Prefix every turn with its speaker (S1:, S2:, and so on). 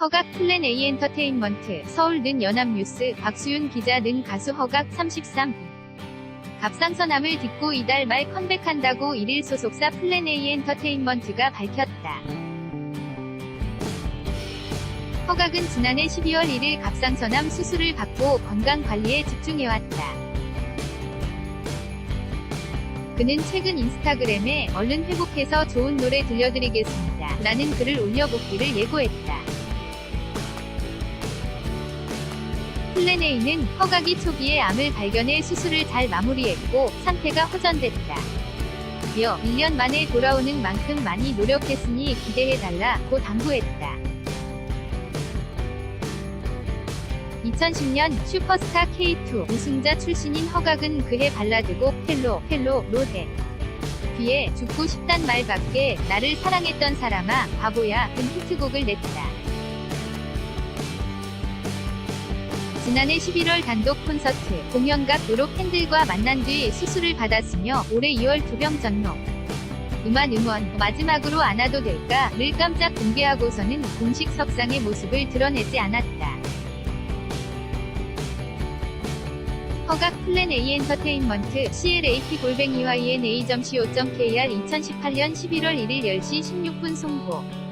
S1: 허각 플랜 A 엔터테인먼트, 서울 는 연합뉴스, 박수윤 기자 는 가수 허각 33. 갑상선암을 딛고 이달 말 컴백한다고 1일 소속사 플랜 A 엔터테인먼트가 밝혔다. 허각은 지난해 12월 1일 갑상선암 수술을 받고 건강 관리에 집중해왔다. 그는 최근 인스타그램에 얼른 회복해서 좋은 노래 들려드리겠습니다. 라는 글을 올려보기를 예고했다. A는 허각이 초기에 암을 발견해 수술을 잘 마무리했고 상태가 호전됐다. 이어 1년 만에 돌아오는 만큼 많이 노력했으니 기대해달라고 당부했다. 2010년 슈퍼스타 K2 우승자 출신인 허각은 그해 발라드곡 헬로 헬로 로데 뒤에 죽고 싶단 말밖에 나를 사랑했던 사람아 바보야 등 히트곡을 냈다. 지난해 11월 단독 콘서트 공연각 으로 팬들과 만난 뒤 수술을 받았으며 올해 2월 두병 전로 음악 음원 마지막으로 안아도 될까를 깜짝 공개하고서는 공식 석상의 모습을 드러내지 않았다. 허각 플랜 A 엔터테인먼트 CLAT 골뱅이 YNA.co.kr 2018년 11월 1일 10시 16분 송고